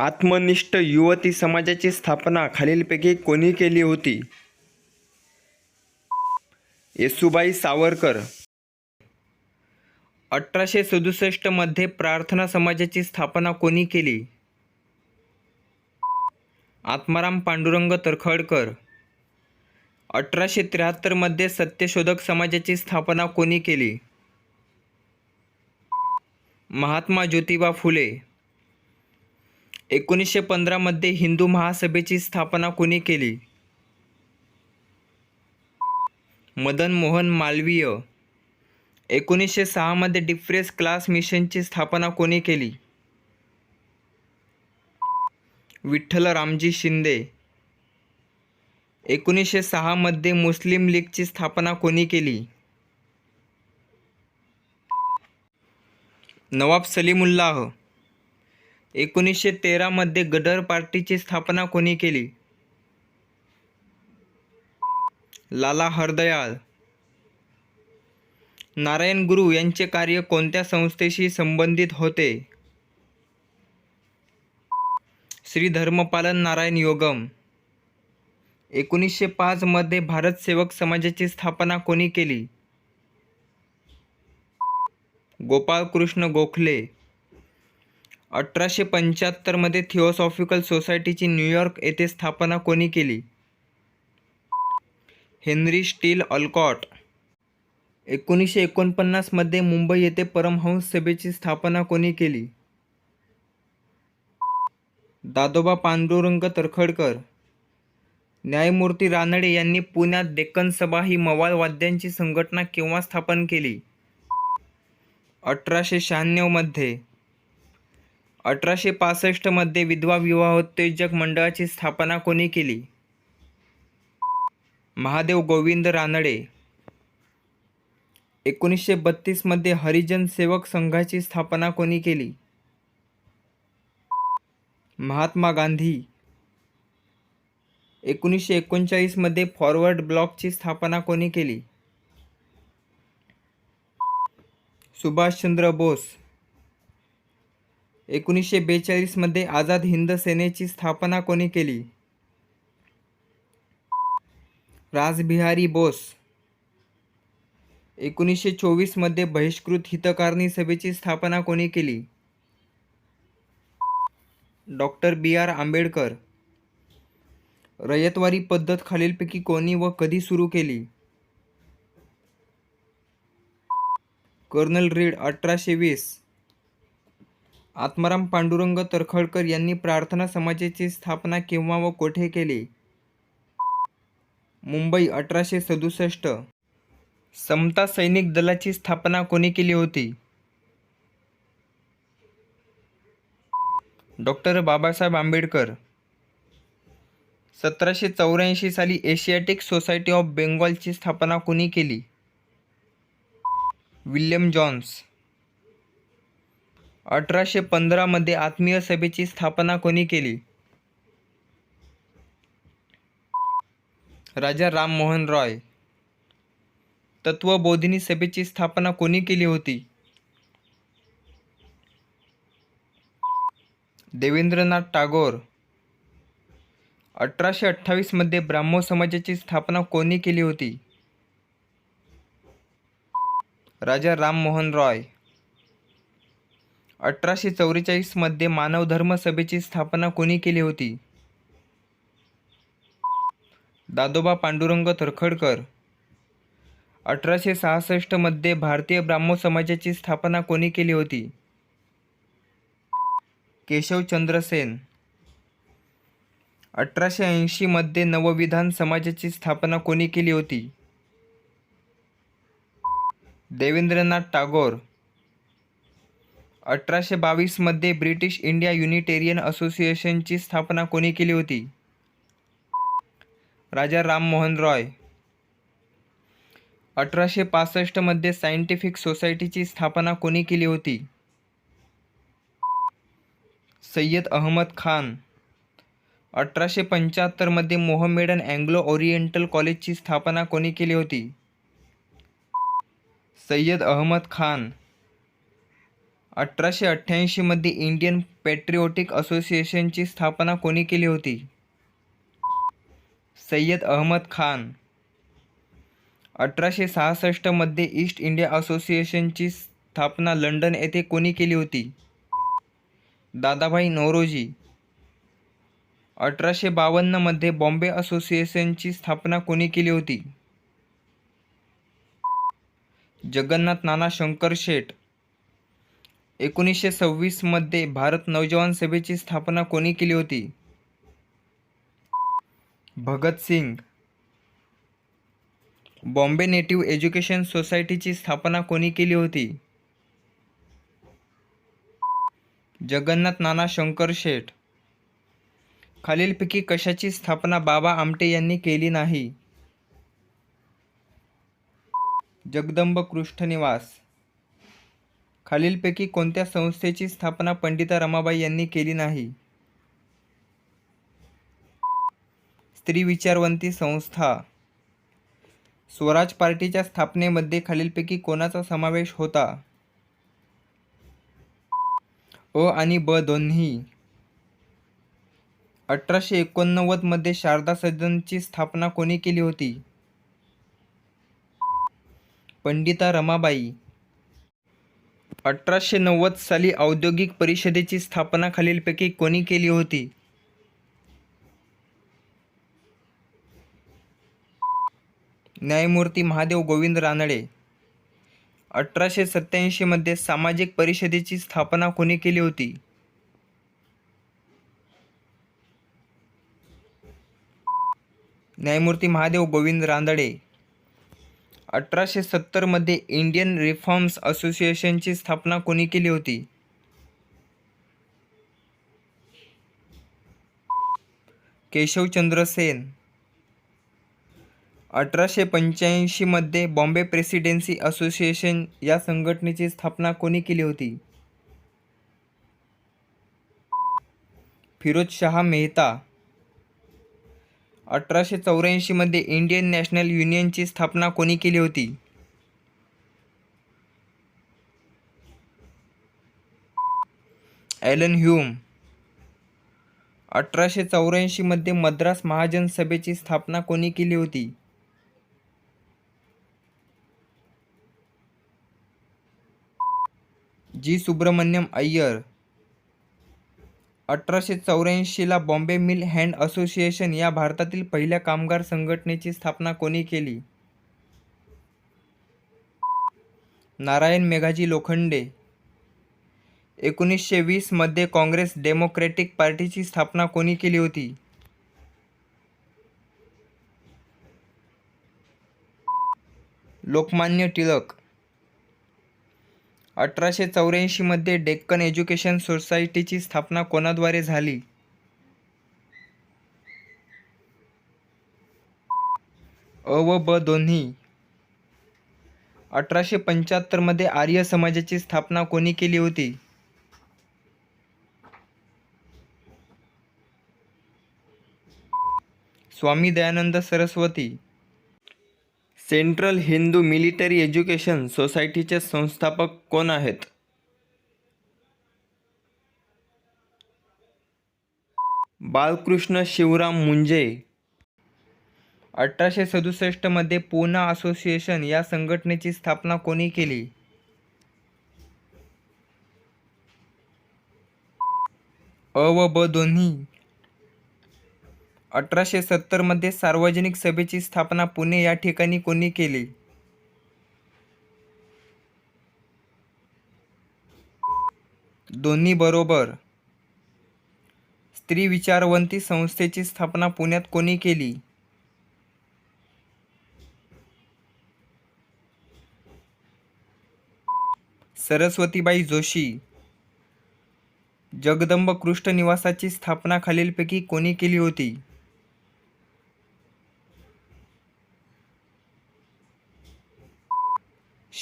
आत्मनिष्ठ युवती समाजाची स्थापना खालीलपैकी कोणी केली होती? येसुबाई सावरकर. अठराशे सदुसष्टमध्ये प्रार्थना समाजाची स्थापना कोणी केली? आत्माराम पांडुरंग तर्खडकर. अठराशे त्र्याहत्तरमध्ये सत्यशोधक समाजाची स्थापना कोणी केली? महात्मा ज्योतिबा फुले. एकोणीसशे पंधरामध्ये हिंदू महासभेची स्थापना कोणी केली? मदन मोहन मालवीय. एकोणीसशे सहामध्ये डिफ्रेस क्लास मिशनची स्थापना कोणी केली? विठ्ठल रामजी शिंदे. एकोणीसशे सहामध्ये मुस्लिम लीगची स्थापना कोणी केली? नवाब सलीमुल्लाह. एकोणीसशे तेरामध्ये गदर पार्टीची स्थापना कोणी केली? लाला हरदयाळ. नारायण गुरु यांचे कार्य कोणत्या संस्थेशी संबंधित होते? श्री धर्मपालन नारायण योगम. एकोणीसशे पाचमध्ये भारत सेवक समाजाची स्थापना कोणी केली? गोपाळकृष्ण गोखले. अठराशे पंच्याहत्तरमध्ये थिओसॉफिकल सोसायटीची न्यूयॉर्क येथे स्थापना कोणी केली? Henry Steel Olcott. एकोणीसशे एकोणपन्नासमध्ये मुंबई येथे परमहंस सभेची स्थापना कोणी केली? दादोबा पांडुरंग तर्खडकर. न्यायमूर्ती रानडे यांनी पुण्यात डेक्कन सभा ही मवाळ वाद्यांची संघटना केव्हा स्थापन केली? अठराशे शहाण्णवमध्ये अठराशे पासष्टमध्ये विधवा विवाहोत्तेजक मंडळाची स्थापना कोणी केली? महादेव गोविंद रानडे. एकोणीसशे बत्तीसमध्ये हरिजन सेवक संघाची स्थापना कोणी केली? महात्मा गांधी. एकोणीसशे एकोणचाळीसमध्ये फॉरवर्ड ब्लॉकची स्थापना कोणी केली? सुभाषचंद्र बोस. एकोणीसशे बेचाळीसमध्ये आझाद हिंद सेनेची स्थापना कोणी केली? राजबिहारी बोस. एकोणीसशे चोवीसमध्ये बहिष्कृत हितकारणी सभेची स्थापना कोणी केली? Doctor B. R. Ambedkar. Ryotwari पद्धत खालीलपैकी कोणी व कधी सुरू केली? कर्नल रीड अठराशे वीस. आत्माराम पांडुरंग तर्खडकर यांनी प्रार्थना समाजाची स्थापना केव्हा व कोठे केली? मुंबई अठराशे सदुसष्ट. समता सैनिक दलाची स्थापना कोणी केली होती? डॉक्टर बाबासाहेब आंबेडकर. सतराशे चौऱ्याऐंशी साली एशियाटिक सोसायटी ऑफ बेंगॉलची स्थापना कोणी केली? William Jones. अठराशे पंधरामध्ये आत्मीय सभेची स्थापना कोणी केली? राजा राममोहन रॉय. तत्वबोधिनी सभेची स्थापना कोणी केली होती? देवेंद्रनाथ टागोर. अठराशे अठ्ठावीसमध्ये ब्राह्मो समाजाची स्थापना कोणी केली होती? राजा राममोहन रॉय. अठराशे चौवेचाळीसमध्ये मानव धर्म सभेची स्थापना कोणी केली होती? दादोबा पांडुरंग तरखडकर अठराशे सहासष्टमध्ये भारतीय ब्राह्मो समाजाची स्थापना कोणी केली होती? केशवचंद्र सेन. अठराशे ऐंशीमध्ये नवविधान समाजाची स्थापना कोणी केली होती? देवेंद्रनाथ टागोर. अठराशे बावीसमध्ये ब्रिटिश इंडिया युनिटेरियन असोसिएशनची स्थापना कोणी केली होती? राजा राममोहन रॉय. अठराशे पासष्टमध्ये सायंटिफिक सोसायटीची स्थापना कोणी केली होती? सय्यद अहमद खान. अठराशे पंच्याहत्तरमध्ये मोहमेडन अँग्लो ओरिएंटल कॉलेजची स्थापना कोणी केली होती? सय्यद अहमद खान. अठराशे अठ्ठ्याऐंशीमध्ये इंडियन पॅट्रिओटिक असोसिएशनची स्थापना कोणी केली होती? सय्यद अहमद खान. अठराशे सहासष्टमध्ये ईस्ट इंडिया असोसिएशनची स्थापना लंडन येथे कोणी केली होती? दादाभाई नौरोजी. अठराशे बावन्नमध्ये बॉम्बे असोसिएशनची स्थापना कोणी केली होती? जगन्नाथ नाना शंकर शेठ. एकोणीसशे सव्वीसमध्ये भारत नौजवान सभेची स्थापना कोणी केली होती? भगतसिंग बॉम्बे नेटिव्ह एज्युकेशन सोसायटीची स्थापना कोणी केली होती? जगन्नाथ नाना शंकर शेठ. खालीलपैकी कशाची स्थापना बाबा आमटे यांनी केली नाही? जगदंब कृष्णनिवास. खालीलपैकी कोणत्या संस्थेची स्थापना पंडिता रमाबाई यांनी केली नाही? स्त्री विचारवंती संस्था. स्वराज पार्टीच्या स्थापनेमध्ये खालीलपैकी कोणाचा समावेश होता? अ आणि ब दोन्ही. अठराशे एकोणनव्वदमध्ये शारदा सदनची स्थापना कोणी केली होती? पंडिता रमाबाई. अठराशे नव्वद साली औद्योगिक परिषदेची स्थापना खालीलपैकी कोणी केली होती? न्यायमूर्ती महादेव गोविंद रानडे. अठराशे सत्याऐंशीमध्ये सामाजिक परिषदेची स्थापना कोणी केली होती? न्यायमूर्ती महादेव गोविंद रानडे. अठराशे सत्तरमध्ये इंडियन रिफॉर्म्स असोसिएशनची स्थापना कोणी केली होती? केशवचंद्र सेन. अठराशे पंच्याऐंशीमध्ये बॉम्बे प्रेसिडेन्सी असोसिएशन या संघटनेची स्थापना कोणी केली होती? फिरोज शहा मेहता. अठराशे चौऱ्याऐंशीमध्ये इंडियन नॅशनल युनियनची स्थापना कोणी केली होती? Allan Hume. अठराशे चौऱ्याऐंशीमध्ये मद्रास महाजन सभेची स्थापना कोणी केली होती? जी सुब्रमण्यम अय्यर. अठराशे चौऱ्याऐंशीला बॉम्बे मिल हँड असोसिएशन या भारतातील पहिल्या कामगार संघटनेची स्थापना कोणी केली? नारायण मेघाजी लोखंडे. एकोणीसशे वीसमध्ये काँग्रेस डेमोक्रॅटिक पार्टीची स्थापना कोणी केली होती? लोकमान्य टिळक. अठराशे चौऱ्याऐंशीमध्ये डेक्कन एज्युकेशन सोसायटीची स्थापना कोणाद्वारे झाली? अ व ब दोन्ही. अठराशे पंच्याहत्तरमध्ये आर्य समाजाची स्थापना कोणी केली होती? Swami Dayanand Saraswati. Central Hindu military education सोसायटीचे संस्थापक कोण आहेत? बाळकृष्ण शिवराम मुंजे. अठराशे सदुसष्टमध्ये पूना असोसिएशन या संघटनेची स्थापना कोणी केली? अ व ब दोन्ही अठराशे सत्तरमध्ये सार्वजनिक सभेची स्थापना पुणे या ठिकाणी कोणी केली? दोन्ही बरोबर. स्त्री विचारवंती संस्थेची स्थापना पुण्यात कोणी केली? सरस्वतीबाई जोशी. जगदंब कृष्ण निवासाची स्थापना खालीलपैकी कोणी केली होती?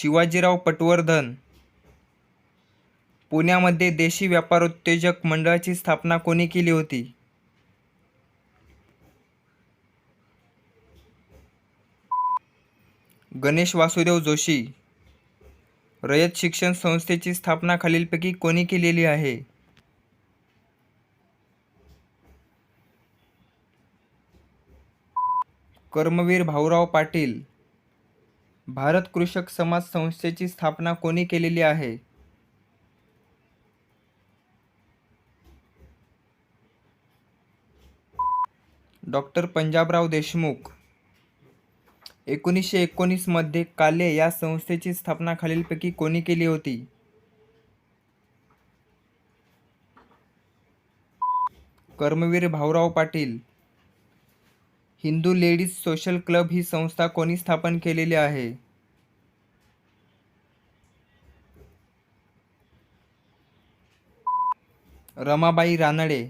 शिवाजीराव पटवर्धन. पुण्यामध्ये देशी व्यापारोत्तेजक मंडळाची स्थापना कोणी केली होती? गणेश वासुदेव जोशी. रयत शिक्षण संस्थेची स्थापना खालीलपैकी कोणी केलेली आहे? कर्मवीर भाऊराव पाटील. भारत कृषक समाज संस्थेची स्थापना कोणी केलेली आहे? डॉक्टर पंजाबराव देशमुख. एकोणीसशे एकोणीसमध्ये काले या संस्थेची स्थापना खालीलपैकी कोणी केली होती? Karmaveer Bhaurao Patil. Hindu ladies social club ही संस्था कोणी स्थापन केलेली आहे? रमाबाई रानडे